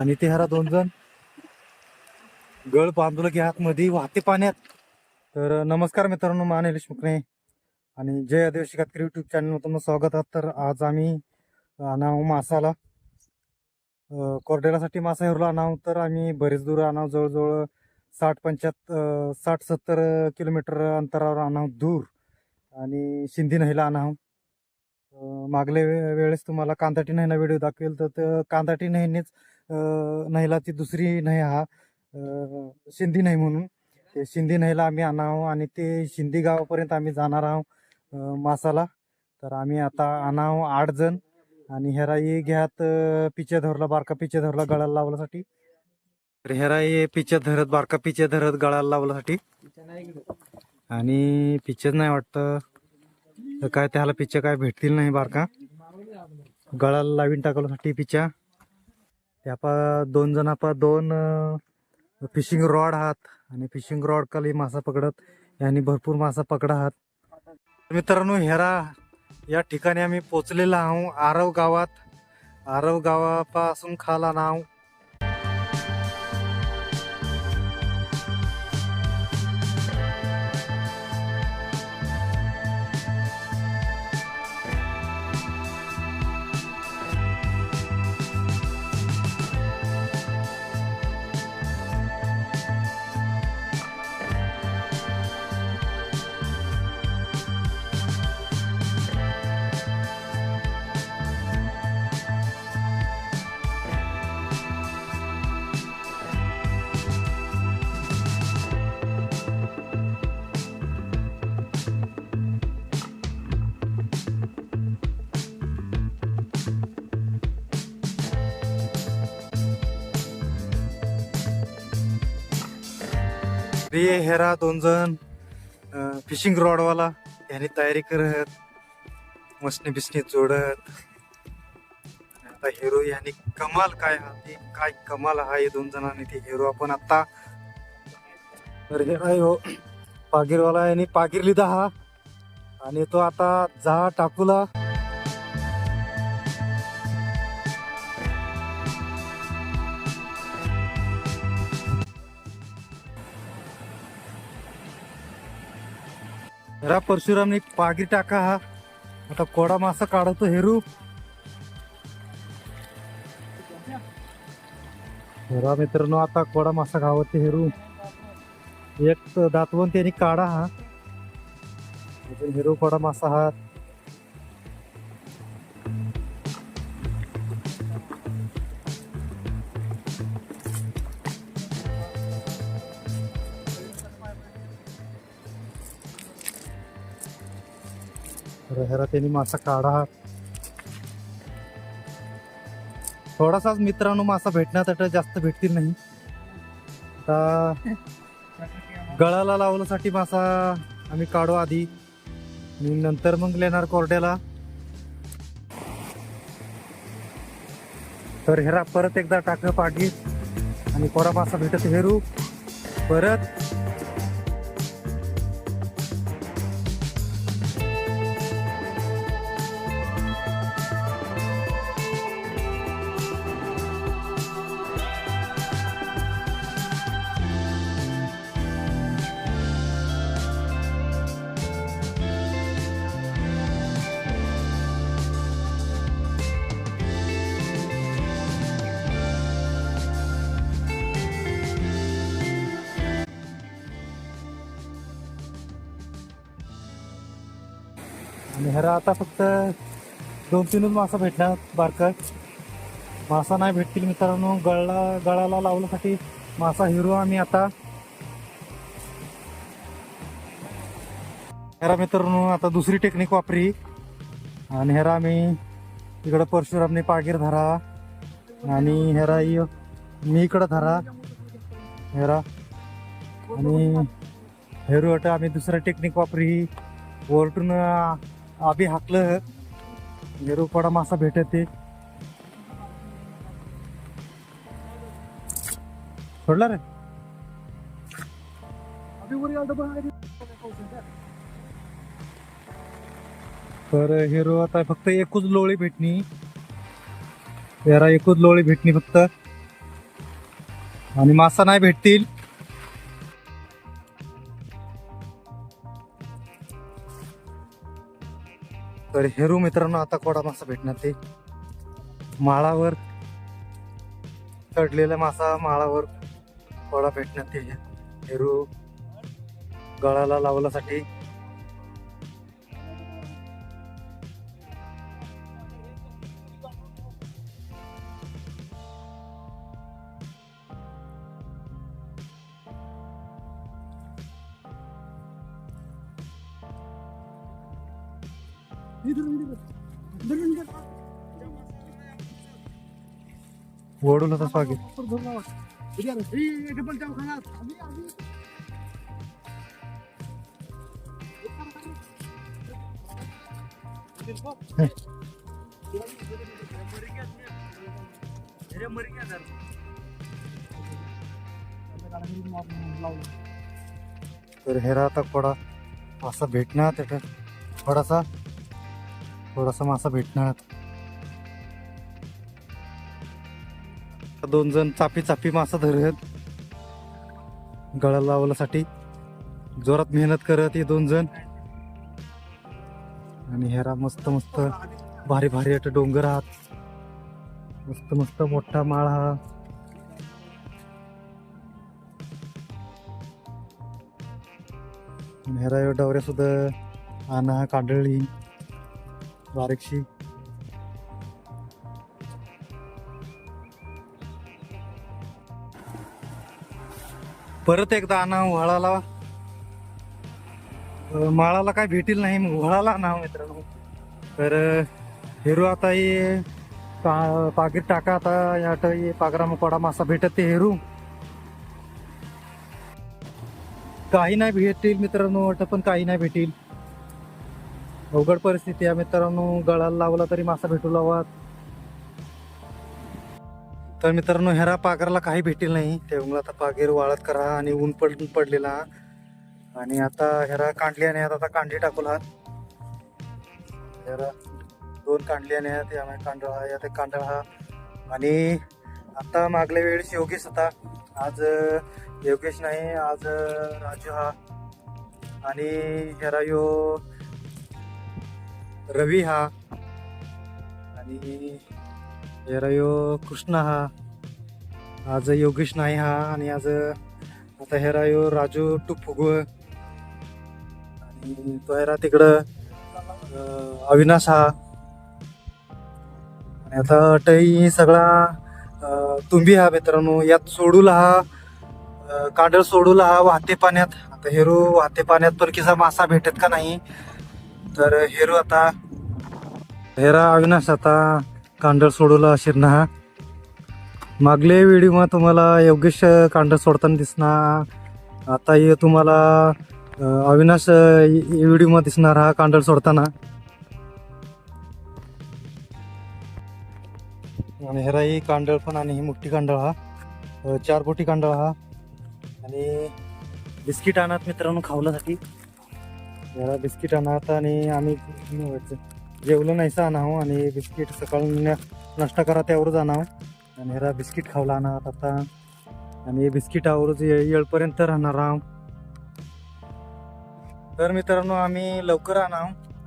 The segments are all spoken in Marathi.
आणि ते हरा दोन जण. गळ बांधलं की आतमध्ये वाहते पाण्यात. तर नमस्कार मित्रांनो मान मुकणे आणि जय आदिवासी कातकरी युट्यूब चॅनल तुमचं स्वागत आहात तर आज आम्ही आणाव मासाला. अं, मासा हेरला आणाव. तर आम्ही बरेच दूर आणाव. जवळजवळ साठ पंच्याहत्तर साठ सत्तर किलोमीटर अंतरावर आणाव दूर. आणि शिंदी नाहीला आणाव. मागल्या वे- वेळेस तुम्हाला कांदाटी नहीला व्हिडिओ दाखवेल. तर कांदाटी नाहीनेच नहीला ती दुसरी नाही हा. सिंधी शिंदी नाही म्हणून. ते शिंदी नाहीला आम्ही आणाव आणि ते शिंदी गावापर्यंत आम्ही जाणार आहोत मासाला. तर आम्ही आता आणाव आठ जण आणि हेराई घ्यात पिचे धरला बारका पिचे धरला गळाला लावण्यासाठी तर हेराई पिचे धरत बारका पिचे धरत गळाला लावण्यासाठी आणि पिचेच नाही वाटतं. तर काय त्याला पिच्च्या काय भेटतील नाही बारका. गळाला लावीन टाकल्यासाठी पिच्या त्यापा दोन जणापा दोन फिशिंग रॉड आहात. आणि फिशिंग रॉड खाली मासा पकडत यांनी भरपूर मासा पकडा आहात. मित्रांनो हेरा या ठिकाणी आम्ही पोचलेला आहोत आरव गावात. आरव गावापासून खाला नाव. रे हेरा दोन जण फिशिंग रॉडवाला याने तयारी करत मसनी बिसनी जोडत. आता हिरो यांनी कमाल काय हा ते काय कमाल हा हे दोन जणांनी ते हिरो आपण आता तर हेरा हो पागीरवाला यांनी पागीर लिदा हा. आणि तो आता जा टाकूला. जरा परशुरामने पागी टाका हा. आता कोडा मासा काढतो हेरू हेरा मित्रांनो आता कोडा मासा खावत हेरू एक दातवण त्यांनी काढा हा. अजून हेरू कोडा मासा हा. तर हेरा त्यांनी मासा काढा. थोडासाच मित्रांनो मासा भेटण्यासाठी जास्त भेटतील नाही. आता गळाला लावण्यासाठी मासा आम्ही काढू आधी. आणि नंतर मग लेणार कोरड्याला. तर हेरा परत एकदा टाक पाठी आणि कोरा मासा भेटत हेरू. परत आणि ह्याला आता फक्त दोन तीनच मासा भेटणार बारकत मासा नाही भेटतील मित्रांनो. गळला गळाला लावण्यासाठी मासा हिरो आम्ही आता. ह्याला मित्रांनो आता दुसरी टेक्निक वापरी. आणि ह्याला आम्ही इकडं परशुरामने पागीर धरा. आणि ह्यारा मी इकडं धरा. हेरा आणि हेरू आम्ही दुसरं टेक्निक वापरी. वरटून आभी हाकलं हेरू मासा भेटत सोडला रे। तर हिरो आता फक्त एकच लोळी भेटणी। यारा एकच लोळी भेटणी फक्त। आणि मासा नाही भेटतील। तर हेरू मित्रांनो आता कोडा मासा भेटणार ते. माळावर चढलेला मासा माळावर कोडा भेटणार ते. हेरू गळाला लावण्यासाठी ओढून होता स्वागत तर हेरा आता थोडा असा भेटणार त्याच्यात थोडासा थोडासा मासा भेटणार. दोन जण चापी चापी मासा धरत गळा लावण्यासाठी जोरात मेहनत करत हे दोन जण. आणि हेरा मस्त मस्त भारी भारी अट डोंगर आहात. मस्त मस्त मोठा माळ हा. हेरा डवऱ्या सुद्धा आणा कांडळी. बारीकशी. परत एकदा आणा वळाला. माळाला काय भेटील नाही मग व्हाळाला आणा मित्रांनो. तर हेरू आता हे पागीर टाका आता या पागरा मकोडा मासा भेटत ते हेरू. काही नाही भेटेल मित्रांनो वाटत पण काही नाही भेटेल. अवघड परिस्थिती आहे मित्रांनो. गळाला लावला तरी मासा भेटू लावा तर मित्रांनो ह्यारा पागरला काही भेटेल नाही. त्यामुळे आता पागीर वाळत करा आणि ऊन पड पडलेला. आणि आता ह्यारा कांडली आणि आता कांडी टाकूला ह्यारा दोन कांडली आणि त्यामुळे कांडळा हा या कांडळा हा. आणि आता मागल्या वेळेस योगेश होता. आज योगेश नाही आज राजू हा. आणि ह्यारा यो रवी हा. आणि ह्यारा यो हो कृष्णा हा. आज योगेश नाही हा आणि आज आता ह्यारा यो हो राजू टुफुग आणि तो हेरा तिकडं अविनाश हा. आणि आता अटई सगळा तुंबी हा मित्रांनो यात सोडूला हा काडळ सोडूला हा वाहते पाण्यात. आता हेरू वाहते पाण्यात पण किसा मासा भेटत का नाही? तर हेरू आता. हेरा अविनाश आता कांडळ सोडूला शिरणा हा. मागले व्हिडिओ तुम्हाला योगेश कांडळ सोडताना दिसणार. आता हे तुम्हाला अविनाश व्हिडिओ दिसणार हा कांडळ सोडताना. आणि हेरा ही कांडळ पण आणि ही मोठी कांडळ हा. चार बोटी कांडळ हा. आणि बिस्किट आणत मित्रांनो खावल्यासाठी. जरा बिस्किट आणत आणि आम्ही जेवलो नाहीसं आणावं आणि बिस्किट सकाळ नाश्ता करा त्यावरच आणावं आणि हेरा बिस्किट खावला आणत आता. आणि हे बिस्किटावरच ये- येळपर्यंत राहणार आहोत तर मित्रांनो आम्ही लवकर आणा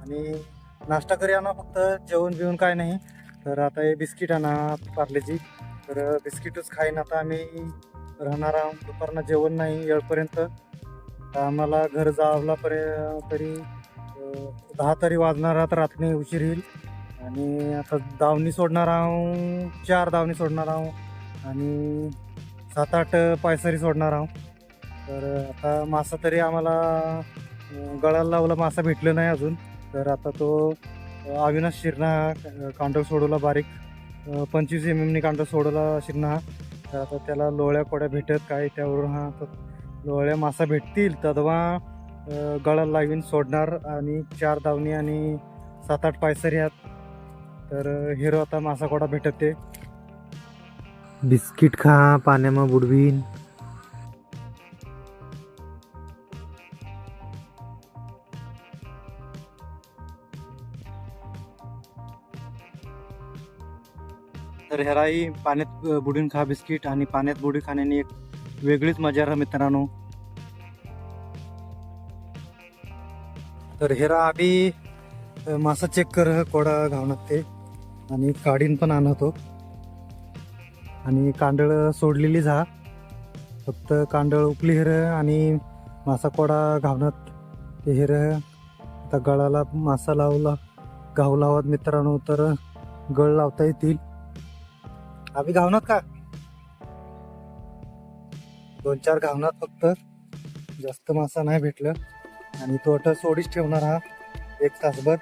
आणि नाश्ता करी आणा फक्त जेवण बिवून काय नाही. तर आता हे बिस्किट आणा पार्लेजी. तर बिस्किटच खाईन आता आम्ही. राहणार आहोत दुपारनं जेवण नाही येळपर्यंत तर आम्हाला घर जावला पर्यंत तरी दहा तरी वाजणार आहात रात्री उशीर येईल. आणि आता दावणी सोडणार आहो चार दावणी सोडणार आहो. आणि सात आठ पायसरी सोडणार आहो. तर आता मासा तरी आम्हाला गळाला लावला मासा भेटलं नाही अजून. तर आता तो अविनाश शिरणा हा सोडवला बारीक. पंचवीस एम एमने कांटर सोडवला शिरणा हा. तर आता त्याला लोळ्या कोड्या भेटत काय त्यावरून हा आता मासा भेटतील तदवा अं, गळाला लावीन सोडणार आणि चार दावणी आणि सात आठ पायसर ह्यात. तर हिरो आता मासा कोडा भेटत. ते बिस्किट खा पाण्यामा बुडवीन. तर हेराही पाण्यात बुडून खा बिस्किट आणि पाण्यात बुडी खाण्याने एक वेगळीच मजा राह मित्रांनो. तर हेरा आम्ही मासा चेक कर कोडा घावणात ते. आणि काढीन पण आणतो. आणि कांदळ सोडलेली झा फक्त कांदळ उपली हिर आणि मासा कोडा घावणात ते हिर. आता गळाला मासा लावला घाव लावत मित्रांनो तर गळ लावता येतील. आम्ही घावणात का? दोन चार घावणात फक्त. जास्त मासा नाही भेटलं. आणि तो अट सोडीच ठेवणार हा. एक तासभर.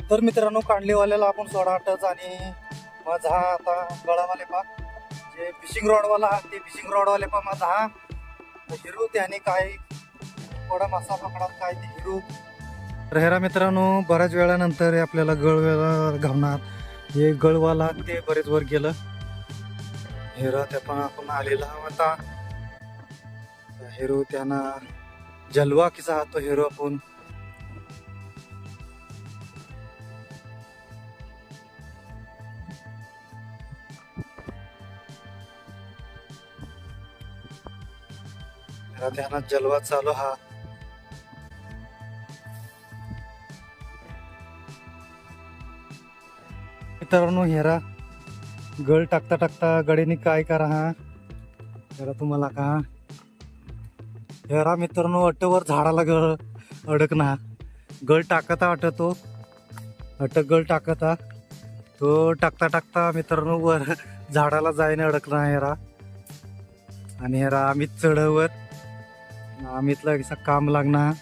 तर मित्रांनो कांडलीवाल्याला आपण सोडा आटच आणि माझा हा आता गळावाले पा. जे फिशिंग रॉडवाला हा ते फिशिंग रॉडवाले पा माझा हा. हिरू त्याने काय थोडा मासा पकडात काय ते हिरू. तर हेरा मित्रांनो बऱ्याच वेळानंतर आपल्याला गळवेला घावणार हे गळवाला ते बरेच वर गेलं. हिरो त्या पण आपण आलेला होता हिरो त्यांना जलवा किसा हा तो हिरो आपण. त्यांना जलवा चालू हा. मित्रांनो हेरा गळ टाकता टाकता गडीने काय करा हा? हेरा तुम्हाला का? हेरा मित्रांनो अटवर झाडाला गळ अडकना. गळ टाकता अटतो. अटक गळ टाकता. तो टाकता टाकता मित्रांनो वर झाडाला जायने अडकला हेरा आणि हेरा आम्ही चढवत. आम्हीतला काम लागणार.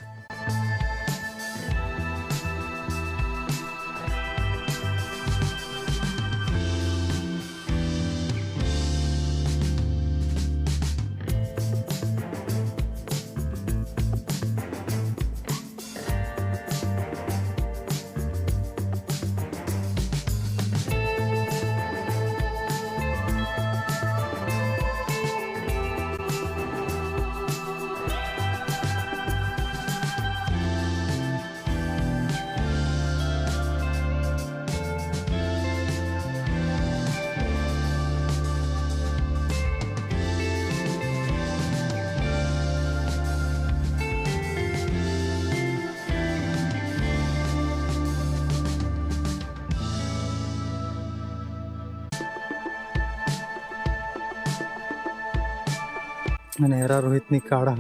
आणि हेरा रोहितनी काढा।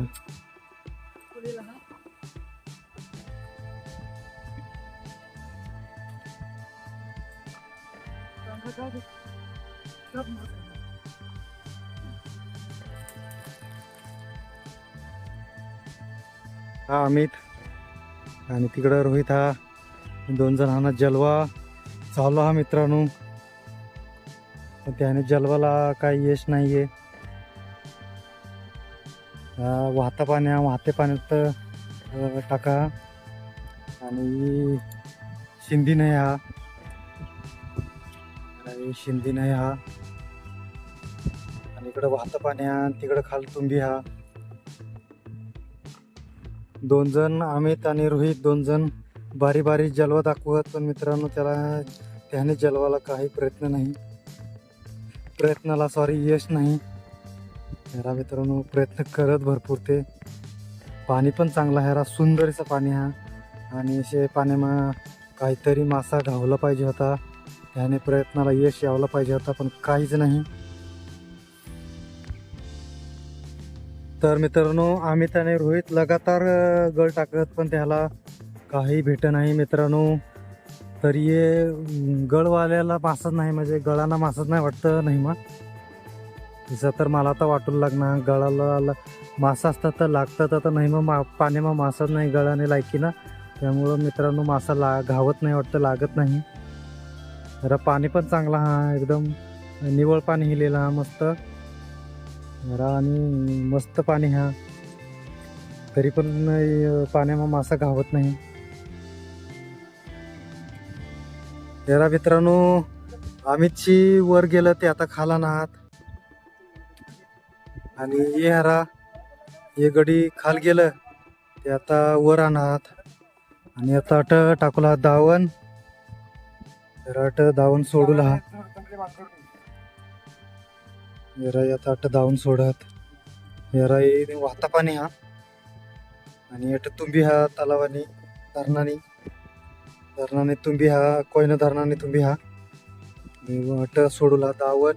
हा अमित। आणि तिकडं रोहित हा दोन जणांना जलवा चालू हा मित्रांनो. त्याने जलवाला काही यश नाहीये. वाहता पाण्या वाहते पाण्यात टाका. आणि शिंदी नाही हा आणि शिंदी नाही हा आणि इकडं वाहतं पाण्या तिकडं खाल तुंबी हा. दोन जण अमित आणि रोहित दोन जण बारी बारी जलवा दाखवत पण मित्रांनो त्याला त्याने जलवाला काही प्रयत्न नाही. प्रयत्नाला सॉरी यश नाही. हेरा मित्रांनो प्रयत्न करत भरपूर ते. पाणी पण चांगला हेरा सुंदर असं पाणी हा. आणि असे पाण्यामा काहीतरी मासा घावला पाहिजे होता. ह्याने प्रयत्नाला यश यावलं पाहिजे होता पण काहीच नाही. तर मित्रांनो आम्ही त्याने रोहित लगातार गळ टाकत पण त्याला काही भेट नाही मित्रांनो. तरी हे गळवाल्याला मासच नाही म्हणजे गळांना मासच नाही वाटतं नाही मग. तसं तर मला तर वाटून लागणार. गळाला मासा असतात तर लागतात. तर नाही मग मा पाण्यामा मासाच नाही गळाने लायकी ना. त्यामुळं मित्रांनो मासा ला घावत नाही वाटतं लागत नाही. जरा पाणी पण चांगला हा एकदम निवळ पाणी हिलेला हा मस्त. जरा आणि मस्त पाणी हा. तरी पण पाण्यामा मासा घावत नाही. जरा मित्रांनो अमितची वर गेलं ते आता खाला ना आहात आणि ये हरा हे गडी खाल गेलं. ते आता वर आणत. आणि आता अट टाकूला दावण. तर अट दावण सोडूला. हा आता अट दावून सोडत. जरा हे वाहता पाणी हा. आणि अट तुंबी हा तलावानी धरणानी. धरणाने तुंबी हा कोयना धरणाने तुंबी हा. आणि अट सोडूला दावण.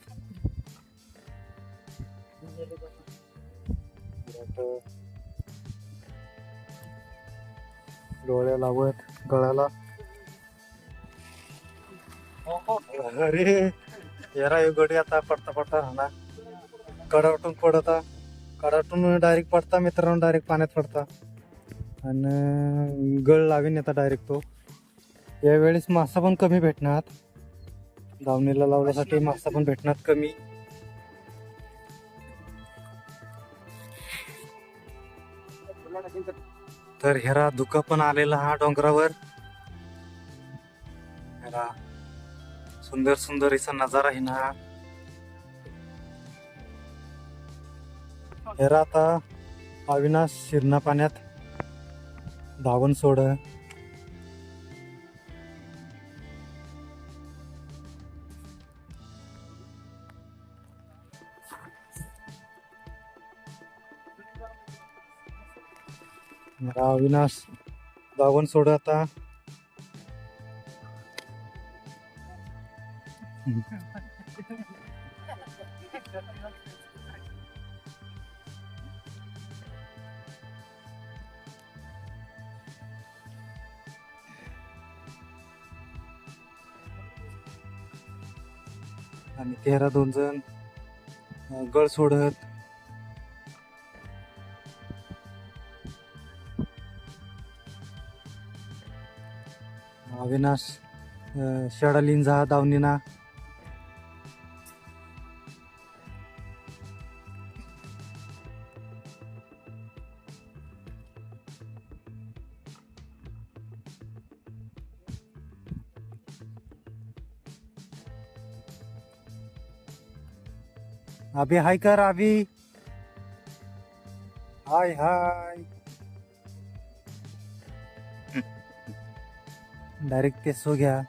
लावत डोळ्या लावत गळाला अरे येरा हे गडी आता पडता पडता राहणार. कडावटून पडता कडावटून डायरेक्ट पडता मित्रांनो डायरेक्ट पाण्यात पडता. आणि गळ लावीन येता डायरेक्ट तो. यावेळेस मासा पण कमी भेटणार. दावणीला लावण्यासाठी मासा पण भेटणार कमी. तर हेरा दुःख पण आलेला हा डोंगरावर. हेरा सुंदर सुंदर असा नजारा आहे ना. हेरा आता अविनाश शिरणा पाण्यात धावण सोड. हेरा अविनाश धावण सोड आता. आणि तेरा दोन जण गळ सोडत. अविनाश अं, शेडालिंजा दावणीना. अभि हाय कर अभि. हाय हाय. डायरेक्ट ते सो घ्या.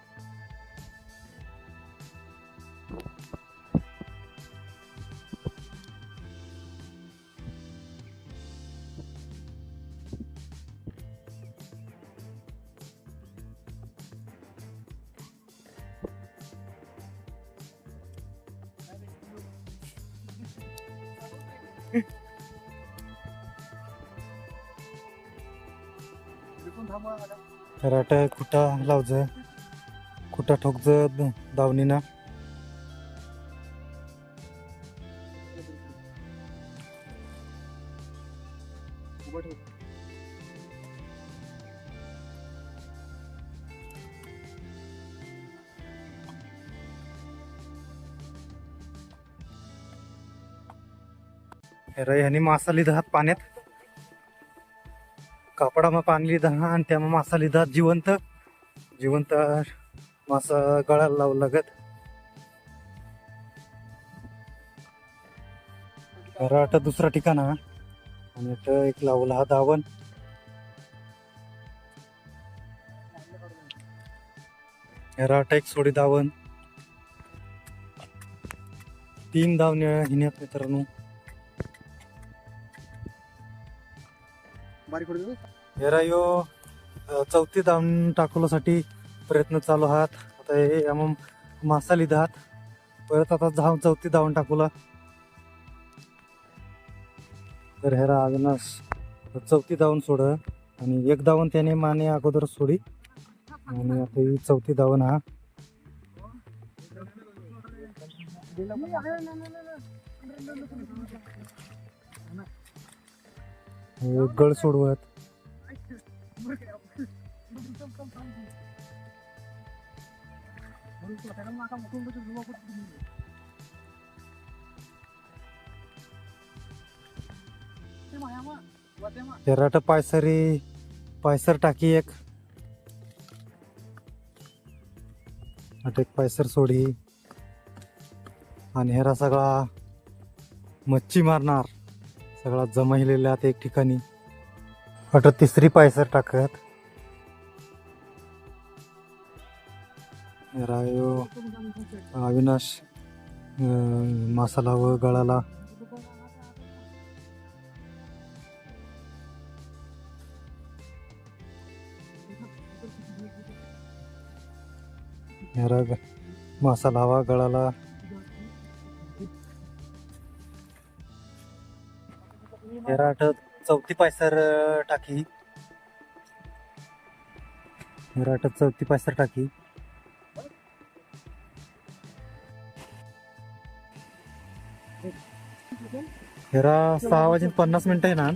कराट खुटा लावज? खुटा ठोकज दावणीना? ह्यानी मासा लिधा पाण्यात. कापडामा पाणी लिधा आणि त्यामा मासा लिधा जिवंत जिवंत मासा गळाला लावू लागत. खरं दुसरं दुसरा ठिकाण हा. आणि एक लावला हा धावन. राट एक सोडी धावन. तीन धावण्या हिन्यात मित्रांनो. हेरा यो चौथी धावून टाकवण्यासाठी प्रयत्न चालू आहात. आता हे आम मासा लिधात परत आता धाव चौथी धावून टाकूला. तर हेरा अविनाश चौथी धावून सोड. आणि एक धावून त्याने माने अगोदर सोडी. आणि आता ही चौथी धावण हा गळ सोडवत. हेराट पायसरी पायसर टाकी एक. अटेक पायसर सोडी. आणि हेरा सगळा मच्छी मारणार. सगळा जमाहिलेला एक ठिकाणी. वाटत तिसरी पायसर टाकत. रायो अविनाश मसाला व गळाला. राग ग- मसाला हवा गळाला. हेरा चौथी पायसर टाकी. राटत चौथी पायसर टाकी. हेरा सहा वाजून पन्नास मिनिट आहे ना?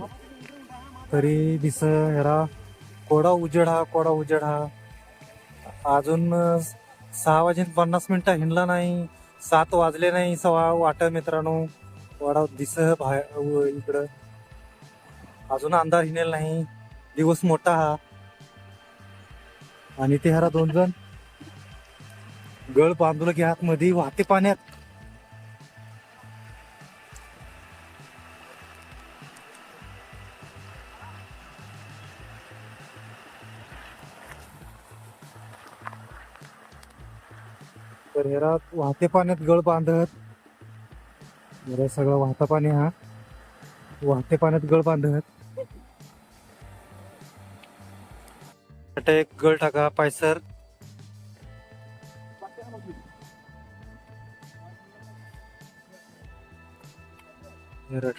तरी दिस हेरा कोडा उजेड हा कोडा उजेड हा. अजून सहा वाजून पन्नास मिनिटं हिंडला नाही. सात वाजले नाही सवा वाट मित्रांनो. वडा दिस बाहेर इकडं. अजून अंधार हिनेल नाही. दिवस मोठा हा. आणि ते हरा दोन जण. गळ बांधलं की आतमध्ये वाहते पाण्यात. तर हेरात वाहते पाण्यात गळ बांधत. सगळं वाहता पाणी हा. वाहते पाण्यात गळ बांधत. आता एक गळ टाका पायसर.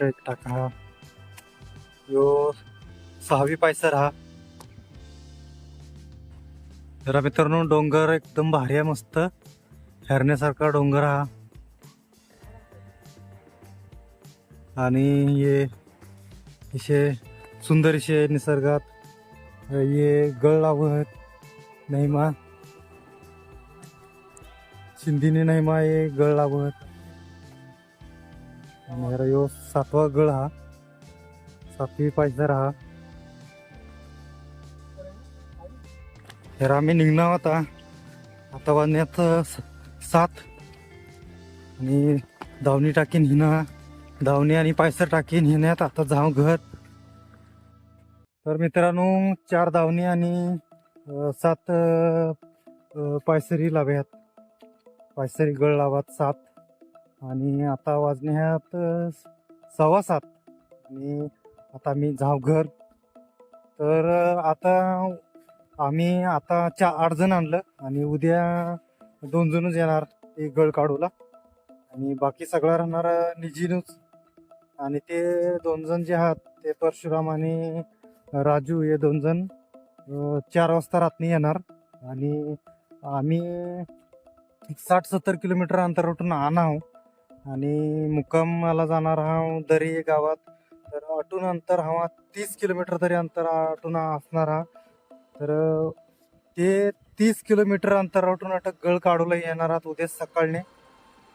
एक टाका. यो सहावी पायसर हा. जरा मित्रांनो डोंगर एकदम भारी आहे मस्त. फिरण्यासारखा डोंगर हा. आणि हे असे सुंदर निसर्गात ये गळ लावत नाही मा. शिंदीने नाही हे गळ लावत. आणि यो सातवा गळ हा. सातवी पायसर हा तर आम्ही निघणार होता आता वाजण्यात स- सात. आणि धावणी टाकीन हिना. धावणे आणि पायसर टाकी नेण्यात आता जाऊ घर. तर मित्रांनो चार धावणे आणि सात पायसरी लाव्यात. पायसरी गळ लावात सात. आणि आता वाजण्यात सव्वा सात. आणि आता मी जाऊ घर. तर आता आम्ही आता चा आठ जण आणलं आणि उद्या दोन जणच येणार एक गळ काढूला. आणि बाकी सगळं राहणार निजीनच. आणि ते दोन जण जे आहात ते परशुराम आणि राजू हे दोन जण चार वाजता रात्री येणार. आणि आम्ही एक साठ सत्तर किलोमीटर अंतरावरून आणाव आणि मुक्कामाला जाणार हा दरी गावात. तर अटून अंतर हवा तीस किलोमीटर तरी अंतर अटून असणार हा तर ते तीस किलोमीटर अंतरावरून अटक गळ काढूला येणार आहात उद्या सकाळने.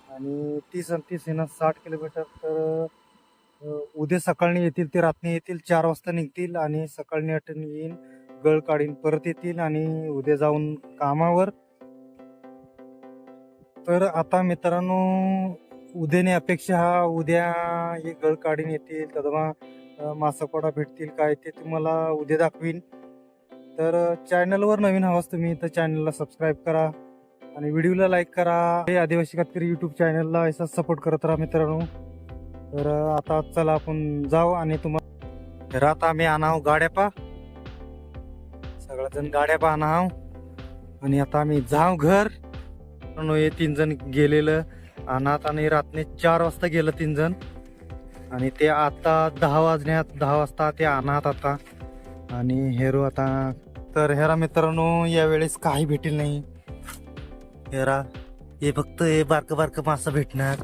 आणि तीस आणि तीस येणार साठ किलोमीटर. तर उद्या सकाळी येतील ते रात्री येतील चार वाजता निघतील आणि सकाळी अटन येईन गळ काढीन परत येतील आणि उद्या जाऊन कामावर. तर आता मित्रांनो उद्याने अपेक्षा हा उद्या हे गळ काढीन येतील तदमा मासाकोडा भेटतील काय ते तुम्हाला उद्या दाखवीन. तर चॅनलवर नवीन हवास तुम्ही तर चॅनलला सबस्क्राईब करा आणि व्हिडिओला लाईक करा. हे आदिवासी कातकरी युट्यूब चॅनलला असा सपोर्ट करत राहा मित्रांनो. तर आता चला आपण जाऊ आणि तुम्हाला तर आता आम्ही आणाव गाड्या पा सगळ्याजण गाड्या पा आणाव आणि आता आम्ही जाऊ घर. हे तीन जण गेलेलं अनाथ आणि रात्री चार वाजता गेलं तीन जण आणि ते आता दहा वाजण्यात दहा वाजता ते अनाथ आता. आणि हेरो आता तर हेरा मित्रांनो यावेळेस काही भेटेल नाही. हेरा हे फक्त हे बारकं बारकं मासा भेटणार.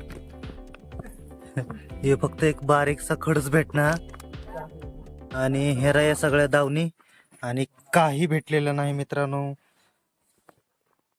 हे फक्त एक बारीकसा खडच भेटणार आणि हेरा या सगळ्या दावणी. आणि काही भेटलेलं नाही मित्रांनो.